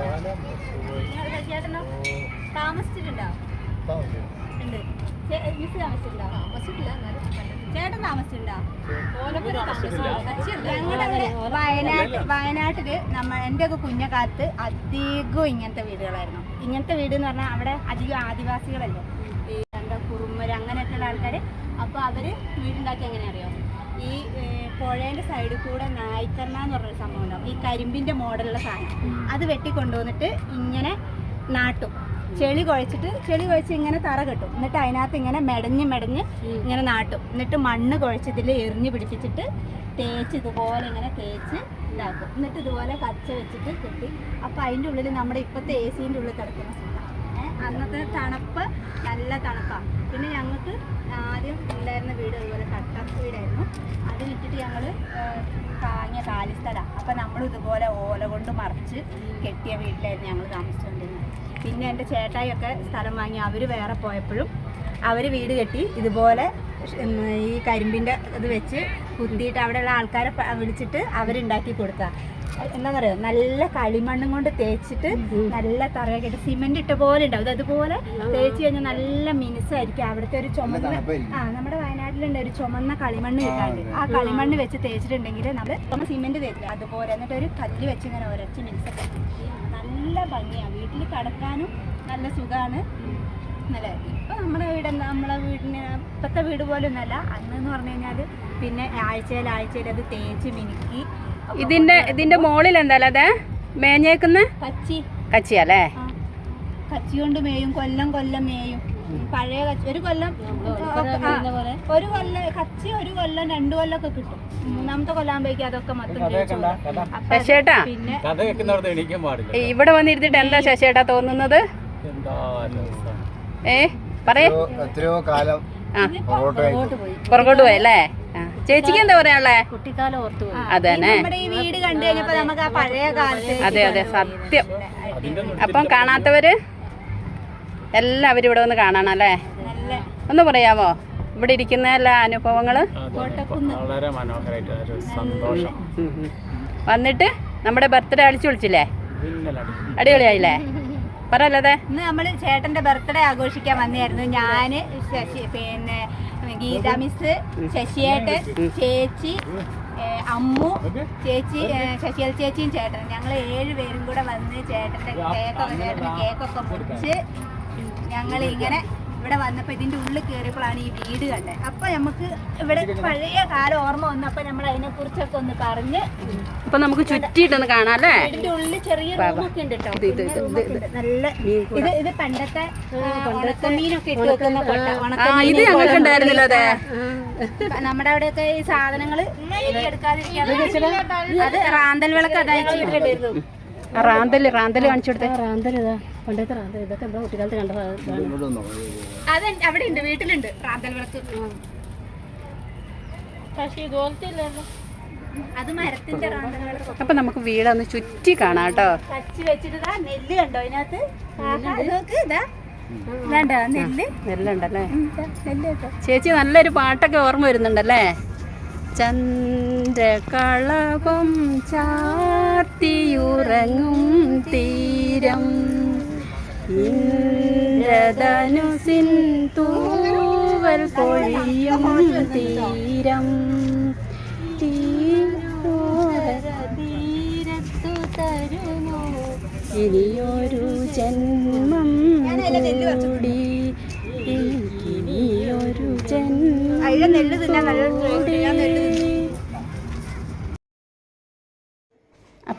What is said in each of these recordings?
നിങ്ങളുടെ ചേട്ടനോ? താമസിച്ചിട്ടുണ്ടോ? ഉണ്ട്. ചേ- മിസ് താമസിച്ചിട്ടുണ്ടോ? ചേട്ടൻ താമസിച്ചിട്ടുണ്ടോ? ഞങ്ങളുടെ അവിടെ വയനാട്ട് വയനാട്ടിൽ നമ്മ എന്റെ ഒക്കെ കുഞ്ഞക്കാലത്ത് അധികവും ഇങ്ങനത്തെ വീടുകളായിരുന്നു. ഇങ്ങനത്തെ വീട് എന്ന് പറഞ്ഞാൽ അവിടെ അധികം ആദിവാസികളല്ലേ? എന്താ കുറുമര് അങ്ങനെയൊക്കെയുള്ള ആൾക്കാർ അപ്പോൾ അവർ വീടുണ്ടാക്കി എങ്ങനെ അറിയോ? പുഴേന്റെ സൈഡിൽ കൂടെ നായ്ക്കർണ എന്ന് പറഞ്ഞൊരു സംഭവം ഉണ്ടാവും. ഈ കരിമ്പിന്റെ മോഡലുള്ള സാധനം. അത് വെട്ടി കൊണ്ടുവന്നിട്ട് ഇങ്ങനെ നാട്ടും. ചെളി കുഴച്ചിട്ട് ചെളി കുഴച്ച് ഇങ്ങനെ തറ കെട്ടും. എന്നിട്ട് അതിനകത്ത് ഇങ്ങനെ മെടഞ്ഞ് മെടഞ്ഞ് ഇങ്ങനെ നാട്ടും. എന്നിട്ട് മണ്ണ് കുഴച്ചതിൽ എറിഞ്ഞ് പിടിപ്പിച്ചിട്ട് തേച്ച് ഇതുപോലെ ഇങ്ങനെ തേച്ച് ഇതാക്കും. എന്നിട്ട് ഇതുപോലെ കച്ച വെച്ചിട്ട് കെട്ടി. അപ്പോൾ അതിന്റെ ഉള്ളിൽ നമ്മുടെ ഇപ്പോഴത്തെ എ സീന്റെ ഉള്ളിൽ കിടക്കുന്ന അന്നത്തെ തണുപ്പ് നല്ല തണുപ്പാണ് പിന്നെ ഞങ്ങൾക്ക് ആദ്യം ഉണ്ടായിരുന്ന വീട് അതുപോലെ കട്ടപ്പ് വീടായിരുന്നു. അത് വിറ്റിട്ട് ഞങ്ങൾ താങ്ങിയ കാലിസ്ഥലമാണ് അപ്പം നമ്മൾ ഇതുപോലെ ഓല കൊണ്ട് മറിച്ച് കെട്ടിയ വീട്ടിലായിരുന്നു ഞങ്ങൾ താമസിച്ചുകൊണ്ടിരുന്നത് പിന്നെ എന്റെ ചേട്ടായിയൊക്കെ സ്ഥലം വാങ്ങി അവർ വേറെ പോയപ്പോഴും അവർ വീട് കെട്ടി ഇതുപോലെ ഈ കരിമ്പിന്റെ ഇത് വെച്ച് കുത്തിയിട്ട് അവിടെയുള്ള ആൾക്കാരെ വിളിച്ചിട്ട് അവരുണ്ടാക്കി എന്താ പറയുക നല്ല കളിമണ്ണും കൊണ്ട് തേച്ചിട്ട് നല്ല തറയൊക്കെ ഇട്ട് സിമെന്റ് ഇട്ട പോലെ ഉണ്ടാവും. അതുപോലെ തേച്ച് കഴിഞ്ഞാൽ നല്ല മിനുസായിരിക്കും. അവിടുത്തെ ഒരു ചുമന്ന ആ നമ്മുടെ വയനാട്ടിലുണ്ട് ഒരു ചുമന്ന കളിമണ്ണ് കിട്ടാണ്ട്. ആ കളിമണ്ണ് വെച്ച് തേച്ചിട്ടുണ്ടെങ്കിൽ നമ്മൾ സിമെന്റ് തേച്ചില്ല അതുപോലെ എന്നിട്ട് ഒരു കല്ല് വെച്ച് ഇങ്ങനെ ഒരച്ച് മിനുസൊക്കെ നല്ല ഭംഗിയാണ് വീട്ടിൽ കടക്കാനും നല്ല സുഖമാണ് നല്ല ഇപ്പൊ നമ്മുടെ ഇപ്പത്തെ വീട് പോലെ ഒന്നല്ല അന്ന് എന്ന് പറഞ്ഞു കഴിഞ്ഞാൽ പിന്നെ ആഴ്ചയിൽ ആഴ്ചയിൽ അത് തേച്ച് മിനുക്കി. ഇതിന്റെ ഇതിന്റെ മോളിൽ എന്തായാലും അതെ? മേഞ്ഞേക്കുന്ന? കച്ചി. കച്ചിയല്ലേ? അല്ലേ കച്ചി കൊണ്ട് മേയും. കൊല്ലം കൊല്ലം മേയും. പഴയ കച്ചി. ഒരു കൊല്ലം ഒരു കൊല്ലം കച്ചി ഒരു കൊല്ലം രണ്ടു കൊല്ലമൊക്കെ കിട്ടും. മൂന്നാമത്തെ കൊല്ലാകുമ്പോഴേക്കും അതൊക്കെ മൊത്തം ശശേട്ടാ പിന്നെ ഇവിടെ വന്നിരുന്നിട്ട് എന്താ ശശേട്ടാ തോന്നുന്നത്. ഏ? പറയേ. എത്രയോ കാലം ആ. പുറകോട്ട് പോയി. അല്ലേ? ചേച്ചിക്ക് എന്താ പറയാനുള്ളേ കുട്ടിക്കാലം ഓർത്തു പോയി. അതെ നമ്മുടെ ഈ വീട് കണ്ടു കഴിഞ്ഞപ്പോ നമുക്ക് ആ പഴയ കാലത്ത് അതെ അതെ സത്യം. അപ്പം കാണാത്തവര്? എല്ലാവരും ഇവിടെ വന്ന് കാണണം അല്ലേ? നല്ല ഒന്ന് പറയാമോ ഇവിടെ ഇരിക്കുന്ന എല്ലാ അനുഭവങ്ങൾ? വളരെ മനോഹരമായിട്ട് സന്തോഷം. വന്നിട്ട് നമ്മുടെ ബർത്ത്ഡേ അടിച്ചു വിളിച്ചില്ലേ അടിപൊളിയായില്ലേ? പറയല്ലേ? ഇന്ന് നമ്മൾ ചേട്ടന്റെ ബർത്ത്ഡേ ആഘോഷിക്കാൻ വന്നായിരുന്നു ഞാൻ ശശി പിന്നെ ഗീത മിസ് ശശിയേട്ടൻ ചേച്ചി അമ്മു ചേച്ചി ശശിയൽ ശശികല ചേച്ചിയും ചേട്ടൻ ഞങ്ങൾ ഏഴ് പേരും കൂടെ വന്ന് ചേട്ടന്റെ കേക്കൊക്കെ ചേട്ടന്റെ കേക്കൊക്കെ മുറിച്ച് ഞങ്ങൾ ഇങ്ങനെ ഇവിടെ വന്നപ്പോൾ ഇതിന്റെ ഉള്ളിൽ കയറിയപ്പോഴാണ് ഈ വീട് കണ്ടത് അപ്പൊ നമുക്ക് ഇവിടെ പഴയ കാലം ഓർമ്മ വന്നപ്പോൾ നമ്മൾ അതിനെ കുറിച്ചൊക്കെ ഒന്ന് പറഞ്ഞ് അപ്പൊ നമുക്ക് ചുറ്റിയിട്ടൊന്ന് കാണാം അല്ലേ? ഇതിന്റെ ഉള്ളിൽ ചെറിയ റൂമൊക്കെ ഉണ്ട് കേട്ടോ ഇത് ഇത് ഇത് നല്ല ഇത് ഇത് പണ്ടത്തെ മീനൊക്കെ ഇട്ട് വെക്കുന്ന കൊട്ട ആ ഇത് ഞങ്ങൾക്ക് ഉണ്ടായിരുന്നില്ല അതെ. നമ്മുടെ അവിടെയൊക്കെ ഈ സാധനങ്ങൾ എടുക്കാതിരിക്കാൻ അത് റാന്തൽ വിളക്ക് അതായത് ആ റാന്തൽ റാന്തൽ കാണിച്ചു കൊടുത്തേ. അത് അവിടെ ഉണ്ട് വീട്ടിലുണ്ട്. റാന്തൽ വിളക്ക്. അത് മരത്തിന്റെ റാന്തൽ വിളക്ക്. അപ്പൊ നമുക്ക് വീടൊന്ന് ചുറ്റി കാണാം കേട്ടോ. കച്ചി വെച്ചിട്ട് ദാ നെല്ല് കണ്ടോ ഇതിനകത്ത്? നോക്ക് ഇതാ വേണ്ട നെല്ല്? നെല്ലുണ്ടല്ലേ? ചേച്ചി നല്ലൊരു പാട്ടൊക്കെ ഓർമ്മ വരുന്നുണ്ടല്ലേ? ചന്ദ്രകളപം ചാർത്തിയുറങ്ങും തീരം. ഇന്ദ്രധനുസിൻ തൂവൽ പൊഴിയും തീരം. തീരത്തു തരുമോ ഇനിയൊരു ജന്മം കൂടി. ഇനിയൊരു ജന്മം അതിലെ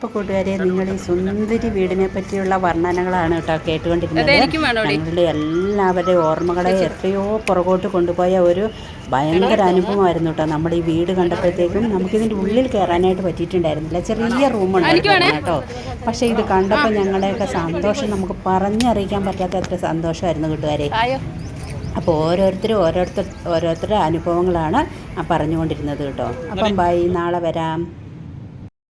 അപ്പോൾ കൂട്ടുകാരെ നിങ്ങൾ ഈ സുന്ദരി വീടിനെ പറ്റിയുള്ള വർണനകളാണ് കേട്ടോ കേട്ടുകൊണ്ടിരുന്നത് ഞങ്ങളുടെ എല്ലാവരുടെ ഓർമ്മകളെ എത്രയോ പുറകോട്ട് കൊണ്ടുപോയ ഒരു ഭയങ്കര അനുഭവമായിരുന്നു കേട്ടോ. നമ്മൾ ഈ വീട് കണ്ടപ്പോഴത്തേക്കും നമുക്കിതിന്റെ ഉള്ളിൽ കയറാനായിട്ട് പറ്റിയിട്ടുണ്ടായിരുന്നില്ല. ചെറിയ റൂമുണ്ടായിരുന്നു കേട്ടോ പക്ഷേ ഇത് കണ്ടപ്പോൾ ഞങ്ങളുടെയൊക്കെ സന്തോഷം നമുക്ക് പറഞ്ഞറിയിക്കാൻ പറ്റാത്ത അത്ര സന്തോഷമായിരുന്നു കൂട്ടുകാരെ. അപ്പോൾ ഓരോരുത്തരും ഓരോരുത്തർ ഓരോരുത്തരുടെ അനുഭവങ്ങളാണ് ആ പറഞ്ഞുകൊണ്ടിരുന്നത് കേട്ടോ. അപ്പം ബൈ നാളെ വരാം.